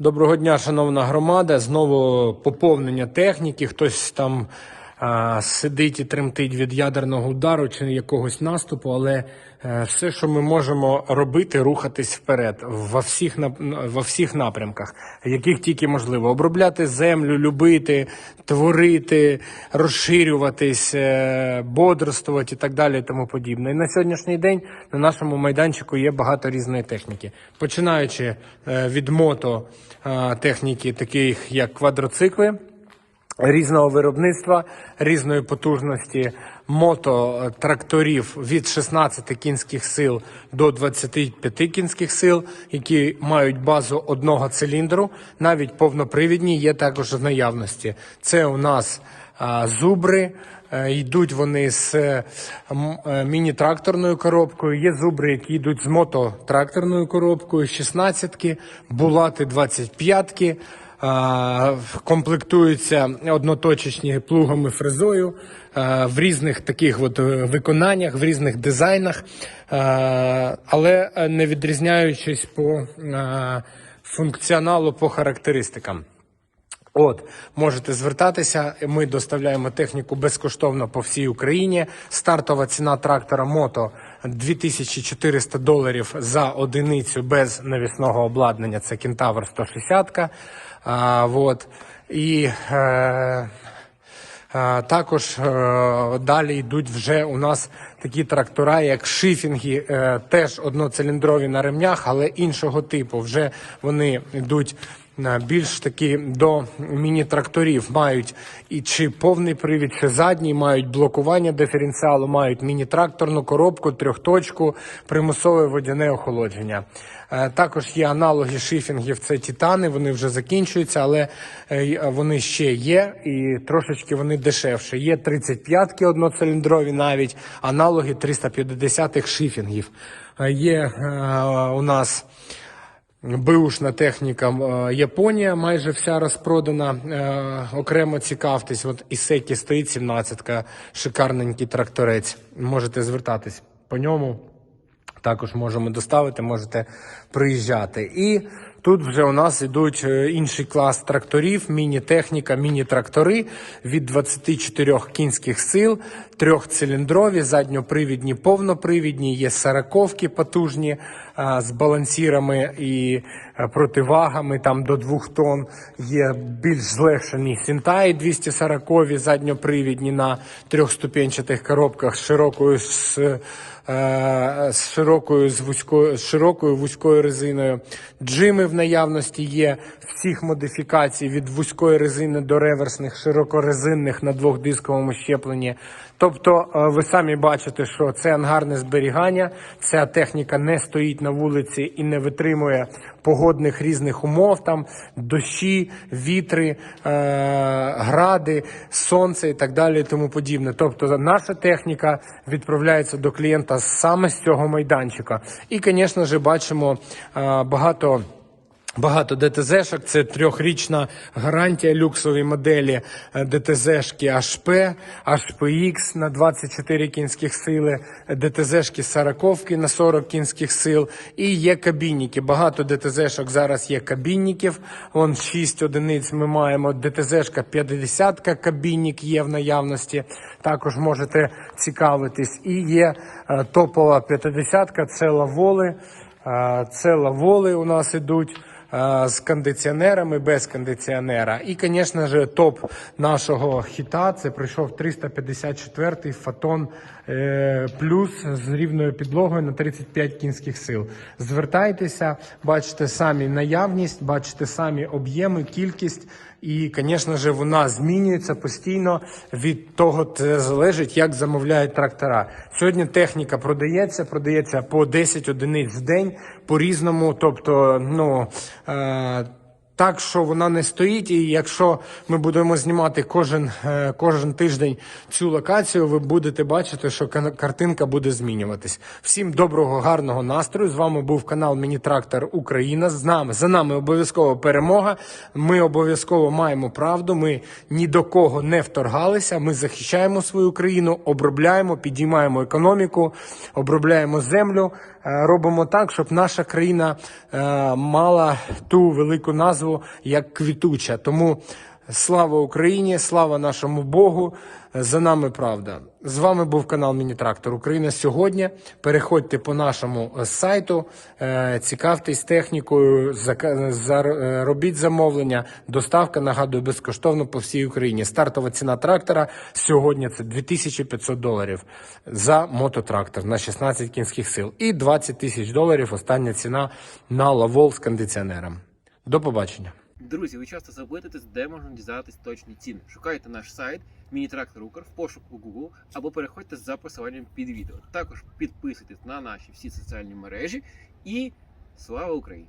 Доброго дня, шановна громада. Знову поповнення техніки. Хтось там сидить і тремтить від ядерного удару чи якогось наступу, але е, все, що ми можемо робити, рухатись вперед во всіх во всіх напрямках, яких тільки можливо. Обробляти землю, любити, творити, розширюватись, е, бодрствувати і так далі, і тому подібне. І на сьогоднішній день на нашому майданчику є багато різної техніки, починаючи е, від мото техніки, таких як квадроцикли різного виробництва, різної потужності, мототракторів від 16 кінських сил до 25 кінських сил, які мають базу одного циліндру, навіть повнопривідні є також в наявності. Це у нас зубри. Е, Йдуть вони з е, міні-тракторною коробкою. Є зубри, які йдуть з мототракторною коробкою, 16-ки, булати 25-ки. Комплектуються одноточечні плугами фрезою в різних таких от е, виконаннях, в різних дизайнах, але е, не відрізняючись по функціоналу, по характеристикам. От, можете звертатися. Ми доставляємо техніку безкоштовно по всій Україні. Стартова ціна трактора мото 2400 доларів за одиницю без навісного обладнання. Це кентавр 160. А, вот. І е, Е, Також е, далі йдуть вже у нас такі трактора, як шифінги, е, теж одноциліндрові на ремнях, але іншого типу. Вже вони йдуть більш такі до міні-тракторів. Мають і чи повний привід, чи задній, мають блокування диференціалу, мають міні-тракторну коробку, трьохточку, примусове водяне охолодження. Е, Також є аналоги шифінгів, це титани, вони вже закінчуються, але е, вони ще є і трошечки вони дешевше. Є 35-ки одноциліндрові навіть, аналоги 350-х шифінгів. Е, Є е, у нас Беушна техніка е, Японія, майже вся розпродана. Е, окремо цікавтесь. От Ісекі стоїть 17-ка, шикарненький тракторець. Можете звертатись по ньому. Також можемо доставити, можете приїжджати. І тут вже у нас йдуть е, інший клас тракторів, міні-техніка, міні-трактори від 24 кінських сил, трьохциліндрові, задньопривідні, повнопривідні, є сороковки потужні з балансірами і е, противагами там до 2 тонн. Є більш злегшені сінтаї 240 задньопривідні на трьохступенчатих коробках з широкою з е, з широкою з вузькою з широкою вузькою резиною. Джими в наявності є всіх модифікацій від вузької резини до реверсних широкорезинних на двохдисковому щепленні. Тобто, е, ви самі бачите, що це ангарне зберігання. Ця техніка не стоїть на вулиці і не витримує погодних різних умов, там дощі, вітри, е, гради, сонце і так далі, і тому подібне. Тобто, наша техніка відправляється до клієнта саме з цього майданчика. І, звісно ж, бачимо багато. Багато ДТЗ-шок, це трьохрічна гарантія люксові моделі е, ДТЗ-шки HP, HPX на 24 кінських сили, ДТЗ-шки 40 на 40 кінських сил і є кабінники. Багато ДТЗ-шок зараз є кабінників. Вон 6 одиниць ми маємо. ДТЗ-шка 50 кабінник є в наявності. Також можете цікавитись. І є е, топова 50 це лаволи. Е, Це лаволи у нас ідуть е, з кондиціонерами, без кондиціонера. І, звісно ж, топ нашого хіта це прийшов 354-й Фотон е, плюс з рівною підлогою на 35 кінських сил. Звертайтеся, бачите самі наявність, бачите самі об'єми, кількість. І, звісно ж, вона змінюється постійно від того, це залежить, як замовляють трактора. Сьогодні техніка продається, продається по 10 одиниць в день по різному. Тобто, ну е, так, що вона не стоїть, і якщо ми будемо знімати кожен, е, кожен тиждень цю локацію, ви будете бачити, що картинка буде змінюватись. Всім доброго, гарного настрою. З вами був канал Міні Трактор Україна. З нами за нами обов'язково перемога. Ми обов'язково маємо правду. Ми ні до кого не вторгалися. Ми захищаємо свою країну, обробляємо, підіймаємо економіку, обробляємо землю. робимо так, щоб наша країна е, мала ту велику назву як квітуча. Тому слава Україні, слава нашому Богу. За нами правда. З вами був канал Міні-Трактор Україна сьогодні. Переходьте по нашому е, сайту, е, цікавтесь технікою, е, робіть замовлення. Доставка нагадую безкоштовно по всій Україні. Стартова ціна трактора сьогодні це 2500 доларів за мототрактор на 16 кінських сил і 20 тисяч доларів. Остання ціна на лавол з кондиціонером. До побачення. Друзі, ви часто запитуєтесь, де можна дізнатись точні ціни. Шукайте наш сайт Міні-трактор в пошуку Google або переходьте за посиланням під відео. Також підписуйтесь на наші всі соціальні мережі і слава Україні!